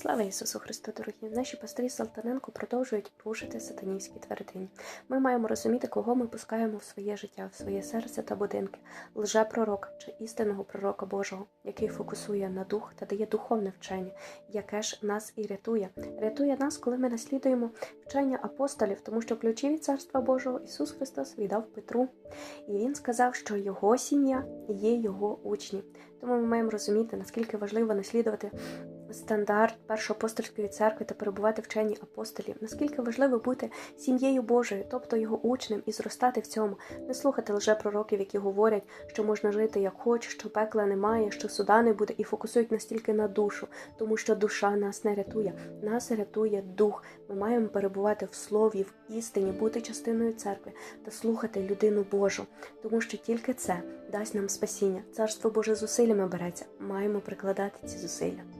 Слава Ісусу Христу, дорогі! Наші пастирі Салтаненко продовжують рушити сатанійські твердині. Ми маємо розуміти, кого ми пускаємо в своє життя, в своє серце та будинки, лже-пророка чи істинного пророка Божого, який фокусує на дух та дає духовне вчення, яке ж нас і рятує. Рятує нас, коли ми наслідуємо вчення апостолів, тому що ключі від Царства Божого Ісус Христос віддав Петру, і Він сказав, що його сім'я є його учні. Тому ми маємо розуміти, наскільки важливо наслідувати стандарт першоапостольської церкви та перебувати вчені апостолів, наскільки важливо бути сім'єю Божою, тобто його учнем, і зростати в цьому, не слухати лжепророків, які говорять, що можна жити як хочеш, що пекла немає, що суда не буде, і фокусують настільки на душу, тому що душа нас не рятує, нас рятує дух. Ми маємо перебувати в слові, в істині, бути частиною церкви та слухати людину Божу, тому що тільки це дасть нам спасіння. Царство Боже зусиллями береться. Маємо прикладати ці зусилля.